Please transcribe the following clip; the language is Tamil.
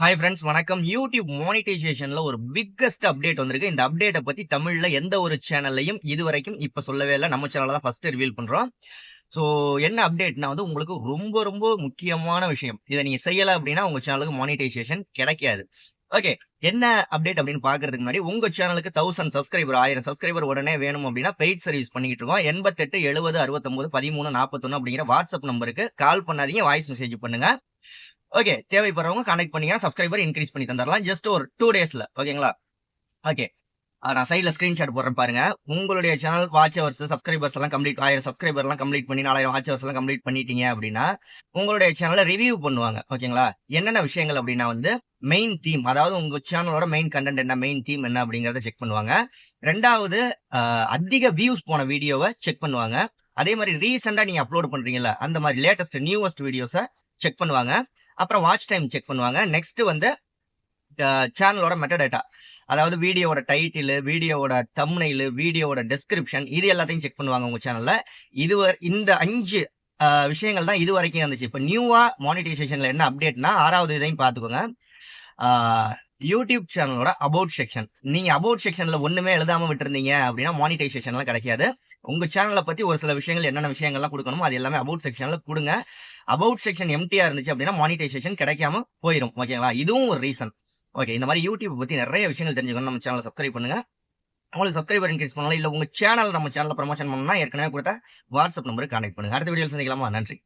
ஹாய் ஃப்ரெண்ட்ஸ் வணக்கம். யூடியூப் மானிட்டைசேஷனில் ஒரு பிக்கஸ்ட் அப்டேட் வந்திருக்கு. இந்த அப்டேட்டை பற்றி தமிழில் எந்த ஒரு சேனல்லையும் இது வரைக்கும் இப்போ சொல்லவே இல்லை. நம்ம சேனலில் தான் ஃபஸ்ட்டு ரிவீல் பண்ணுறோம் ஸோ என்ன அப்டேட்னா வந்து உங்களுக்கு ரொம்ப ரொம்ப முக்கியமான விஷயம். இதை நீங்கள் செய்யலை அப்படின்னா உங்கள் சேனலுக்கு மானிட்டைசேஷன் கிடைக்காது. ஓகே என்ன அப்டேட் அப்படின்னு பாக்குறதுக்கு முன்னாடி உங்க சேனலுக்கு தௌசண்ட் சப்ஸ்கிரைபர் ஆயிரம் சப்ஸ்கிரைபர் உடனே வேணும் அப்படின்னா பெய்ட் சர்வீஸ் பண்ணிட்டு இருக்கோம். எண்பத்தெட்டு எழுபது அறுபத்தொன்பது பதிமூணு நாற்பத்தொன்னு அப்படிங்கிற வாட்ஸ்அப் நம்பருக்கு கால் பண்ணாதீங்க. வாய்ஸ் மெசேஜ் பண்ணுங்க. ஓகே தேவைப்படுறவங்க கனெக்ட் பண்ணீங்கன்னா சப்ஸ்கிரைபர் இன்க்ரீஸ் பண்ணி தந்துடலாம் ஜஸ்ட் ஒரு டூ டேஸ்ல ஓகேங்களா ஓகே நான் சைடில் ஸ்க்ரீன்ஷாட் போடுறேன் பாருங்க. உங்களுடைய சேனல் வாட்சவர்ஸ் சப்ஸ்கிரைபர்ஸ் எல்லாம் கம்ப்ளீட் ஆயிரம் சப்ஸ்கிரைபர்லாம் கம்ப்ளீட் பண்ணி நாலாயிரம் வாட்சவர்ஸ் எல்லாம் கம்ப்ளீட் பண்ணிட்டீங்க அப்படின்னா உங்களுடைய சேனலை ரிவ்யூ பண்ணுவாங்க ஓகேங்களா என்னென்ன விஷயங்கள் அப்படின்னா வந்து மெயின் தீம் அதாவது உங்க சேனலோட மெயின் கண்டென்ட் என்ன மெயின் தீம் என்ன அப்படிங்கறத செக் பண்ணுவாங்க. ரெண்டாவது அதிக வியூஸ் போன வீடியோவை செக் பண்ணுவாங்க. அதே மாதிரி ரீசெண்டா நீங்க அப்லோட் பண்றீங்கல்ல அந்த மாதிரி லேட்டஸ்ட் நியூவஸ்ட் வீடியோஸை செக் பண்ணுவாங்க. அப்புறம் வாட்ச் டைம் செக் பண்ணுவாங்க. நெக்ஸ்ட் வந்து சேனலோட மெட்டடேட்டா அதாவது வீடியோவோட டைட்டில் வீடியோவோட தம்னைல் வீடியோவோட டெஸ்கிரிப்ஷன் இது எல்லாத்தையும் செக் பண்ணுவாங்க உங்கள் சேனலில் இது இந்த அஞ்சு விஷயங்கள் தான் இது வரைக்கும் இருந்துச்சு. இப்போ நியூவாக மானிட்டைசேஷனில் என்ன அப்டேட்னா ஆறாவது இதையும் பார்த்துக்கோங்க. யூடியூப் சேனலோட அபவுட் செக்ஷன் நீங்கள் அபவுட் செக்ஷனில் ஒன்றுமே எழுதாமல் விட்டுருந்தீங்க அப்படின்னா மானிட்டைசேஷன்லாம் கிடைக்காது. உங்கள் சேனலை பற்றி ஒரு சில விஷயங்கள் என்னென்ன விஷயங்கள்லாம் கொடுக்கணுமோ அது எல்லாமே அபவுட் செக்ஷனில் கொடுங்க. அபவுட் செக்ஷன் எம்டியா இருந்துச்சு அப்படின்னா மானிட்டைசேஷன் கிடைக்காம போயிடும் ஓகேவா இதுவும் ஒரு ரீசன் ஓகே இந்த மாதிரி யூடியூப் பற்றி நிறைய விஷயங்கள் தெரிஞ்சுக்கணும். நம்ம சேனலை சப்ஸ்கிரைப் பண்ணுங்க. உங்களுக்கு சப்ஸ்கிரைபர் இன்க்ரீஸ் பண்ணலாம் இல்லை உங்கள் சேனல் நம்ம சேனலில் ப்ரமோஷன் பண்ணணும்னா ஏற்கனவே கொடுத்த வாட்ஸ்அப் நம்பருக்கு கான்டெக்ட் பண்ணுங்க. அடுத்த வீடியோ சந்திக்கலாமா? நன்றி.